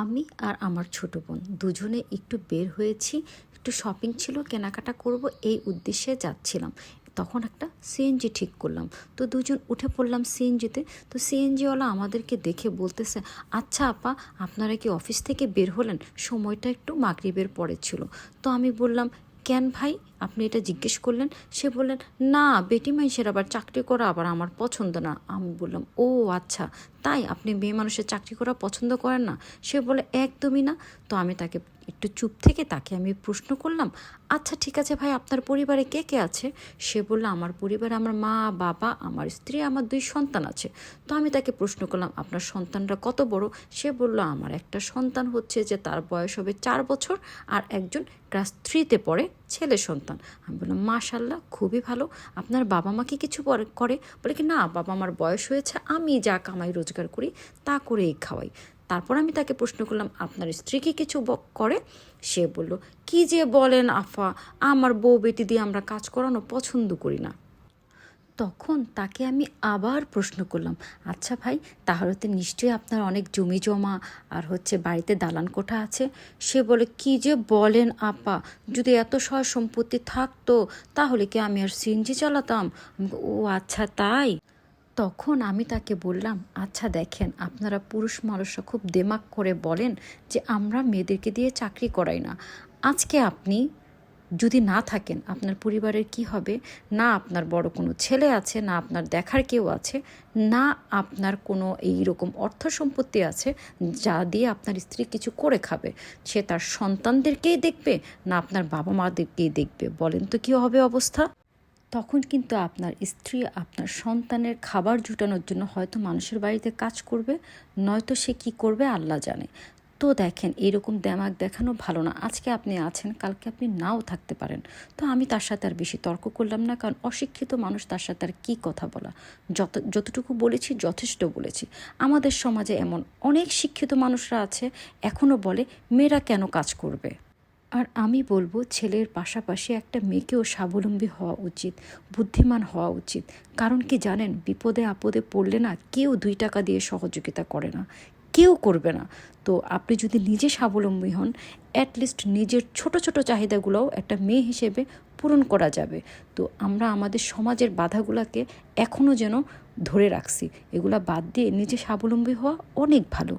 আমি আর আমার ছোট বোন দুজনে একটু বের হয়েছি, একটু শপিং ছিল, কেনাকাটা করব এই উদ্দেশ্যে যাচ্ছিলাম। তখন একটা সিএনজি ঠিক করলাম। তো দুজন উঠে পড়লাম সিএনজিতে তো। সিএনজিওয়ালা আমাদেরকে দেখে বলতেছে আচ্ছা আপা, আপনারা কি অফিস থেকে বের হলেন? সময়টা একটু মাগরিবের পরে ছিল। তো আমি বললাম কেন ভাই? আপনি এটা জিজ্ঞেস করলেন, সে বললেন, না, বেটি মানুষের আবার চাকরি করা আবার আমার পছন্দ না। আমি বললাম, ও আচ্ছা তাই আপনি মেয়ে মানুষের চাকরি করা পছন্দ করেন না? সে বলে, একদমই না। তো আমি তাকে একটু চুপ থেকে তাকে আমি প্রশ্ন করলাম আচ্ছা ঠিক আছে ভাই, আপনার পরিবারে কে কে আছে? সে বলল, আমার পরিবারে আমার মা, বাবা, আমার স্ত্রী, আমার দুই সন্তান আছে। তো আমি তাকে প্রশ্ন করলাম, আপনার সন্তানরা কত বড়? সে বলল, আমার একটা সন্তান হচ্ছে যে তার বয়স হবে চার বছর, আর একজন ক্লাস থ্রিতে পড়ে। ছেলে সন্তান। আমি বললাম মাশাল্লাহ খুবই ভালো। আপনার বাবা মা কি কিছু করে? বলে কি, না বাবা আমার বয়স হয়েছে, আমি যা কামাই, রোজগার করি, তা করেই খাওয়াই। তারপর আমি তাকে প্রশ্ন করলাম, আপনার স্ত্রী কি কিছু করে? সে বলল, কি যে বলেন, আফা, আমার বউ বেটি দিয়ে আমরা কাজ করানো পছন্দ করি না। তখন তাকে আমি আবার প্রশ্ন করলাম আচ্ছা ভাই, তাহলে তো নিশ্চয়ই আপনার অনেক জমি জমা আর হচ্ছে বাড়িতে দালান কোঠা আছে? সে বলে, কি যে বলেন আপা, যদি এত সয় সম্পত্তি থাকতো, তাহলে কি আমি আর সিএনজি চালাতাম? ও আচ্ছা তাই? তখন আমি তাকে বললাম আচ্ছা দেখেন, আপনারা পুরুষ মানুষরা খুব দেমাক করে বলেন যে আমরা মেয়েদেরকে দিয়ে চাকরি করাই না। আজকে আপনি যদি না থাকেন, আপনার পরিবারের কি হবে? না আপনার বড় কোনো ছেলে আছে, না আপনার দেখার কেউ আছে, না আপনার কোনো এই রকম অর্থ সম্পত্তি আছে যা দিয়ে আপনার স্ত্রী কিছু করে খাবে। সে তার সন্তানদেরকেই দেখবে, না আপনার বাবা মাদেরকেই দেখবে। বলেন তো কী হবে অবস্থা? তখন কিন্তু আপনার স্ত্রী আপনার সন্তানের খাবার জুটানোর জন্য হয়তো মানুষের বাড়িতে কাজ করবে, নয়তো সে কি করবে আল্লাহ জানে। তো দেখেন, এরকম দেমাক দেখানো ভালো না। আজকে আপনি আছেন, কালকে আপনি নাও থাকতে পারেন। তো আমি তার সাথে আর বেশি তর্ক করলাম না, কারণ অশিক্ষিত মানুষ তার সাথে আর কী কথা বলা? যত, যতটুকু বলেছি, যথেষ্ট বলেছি। আমাদের সমাজে এমন অনেক শিক্ষিত মানুষরা আছে এখনও বলে, মেয়েরা কেন কাজ করবে? আর আমি বলব, ছেলের পাশাপাশি একটা মেয়েকেও স্বাবলম্বী হওয়া উচিত, বুদ্ধিমান হওয়া উচিত। কারণ কি জানেন, বিপদে আপদে পড়লে না কেউ দুই টাকা দিয়ে সহযোগিতা করে না। কেউ করবে না। তো আপনি যদি নিজে স্বাবলম্বী হন অ্যাটলিস্ট নিজের ছোট ছোট চাহিদাগুলোও একটা মেয়ে হিসেবে পূরণ করা যাবে। তো আমরা আমাদের সমাজের বাধাগুলোকে এখনও যেন ধরে রাখছি। এগুলা বাদ দিয়ে নিজে স্বাবলম্বী হওয়া অনেক ভালো।